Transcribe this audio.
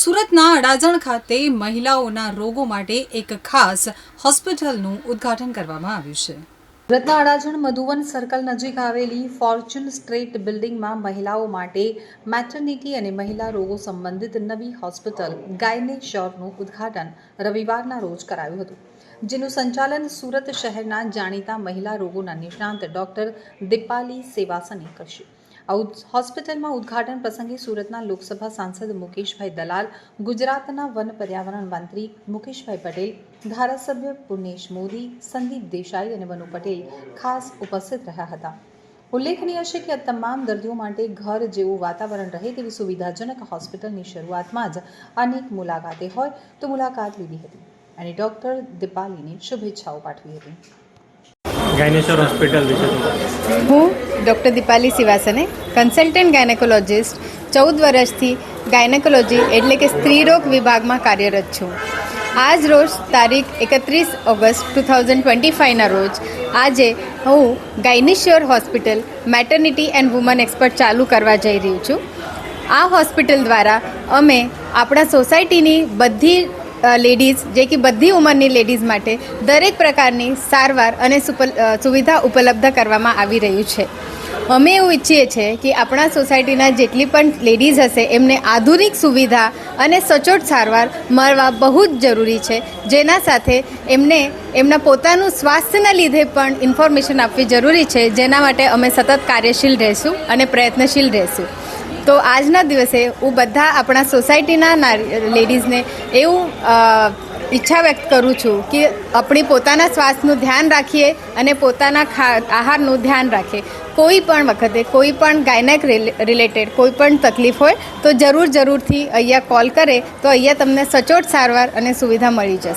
સુરતના અડાજણ ખાતે મહિલાઓના રોગો માટે એક ખાસ હોસ્પિટલનું ઉદ્ઘાટન કરવામાં આવ્યું છે. સુરતના અડાજણ મધુવન સર્કલ નજીક આવેલી ફોર્ચ્યુન સ્ટ્રીટ બિલ્ડિંગમાં મહિલાઓ માટે મેટર્નિટી અને મહિલા રોગો સંબંધિત નવી હોસ્પિટલ ગાયનેશ્યોરનું ઉદ્ઘાટન રવિવારના રોજ કરાયું હતું. જેનું સંચાલન સુરત શહેરના જાણીતા મહિલા રોગોના નિષ્ણાંત ડોક્ટર દીપાલી સેવાસને કરશે. હોસ્પિટલમાં ઉદ્ઘાટન પ્રસંગે સુરતના લોકસભા સાંસદ મુકેશભાઈ દલાલ ગુજરાતના વન પર્યાવરણ મંત્રી મુકેશભાઈ પટેલ ધારાસભ્ય પુર્ણેશ મોદી સંદીપ દેસાઈ અને વનુ પટેલ ખાસ ઉપસ્થિત રહ્યા હતા. ઉલ્લેખનીય છે કે આ તમામ દર્દીઓ માટે ઘર જેવું વાતાવરણ રહે તેવી સુવિધાજનક હોસ્પિટલની શરૂઆતમાં જ અનેક મુલાકાતે હોય તો મુલાકાત લીધી હતી અને ડોક્ટર દીપાલીને શુભેચ્છાઓ પાઠવી હતી. ગાયનેશ્વર હોસ્પિટલ વિશે હું doctor Deepali Sivasane consultant gynaecologist, ચૌદ વર્ષથી ગાયનેકોલોજી એટલે કે સ્ત્રીરોગ વિભાગમાં કાર્યરત છું. આજ રોજ તારીખ એકત્રીસ ઓગસ્ટ ટુ થાઉઝન્ડ ટ્વેન્ટી ફાઇવના રોજ આજે હું ગાયનેશ્યોર hospital maternity and woman expert ચાલુ કરવા જઈ રહી છું. આ હોસ્પિટલ દ્વારા અમે આપણા સોસાયટીની બધી લેડીઝ, જે કે બધી ઉંમરની લેડીઝ માટે દરેક પ્રકારની સારવાર અને સુવિધા ઉપલબ્ધ કરવામાં આવી રહ્યું છે. અમે એવું ઈચ્છીએ છીએ કે આપણા સોસાયટીના જેટલી પણ લેડીઝ હશે, એમને આધુનિક સુવિધા અને સચોટ સારવાર મળવા બહુ જ જરૂરી છે. જેના સાથે એમને, એમના પોતાનું સ્વાસ્થ્યના લીધે પણ ઇન્ફોર્મેશન આપવી જરૂરી છે. જેના માટે અમે સતત કાર્યશીલ રહેશું અને પ્રયત્નશીલ રહેશું. તો આજના દિવસે હું બધા આપણા સોસાયટીના લેડીઝને એવું ઈચ્છા વ્યક્ત કરું છું કે આપણી પોતાના સ્વાસ્થ્યનું ધ્યાન રાખીએ અને પોતાના આહારનું ધ્યાન રાખીએ કોઈ પણ વખતે, કોઈ પણ ગાયનેક રિલેટેડ, કોઈ પણ તકલીફ હોય, તો જરૂર જરૂરથી અહીંયા કોલ કરે, તો અહીંયા તમને સચોટ સારવાર અને સુવિધા મળી જશે.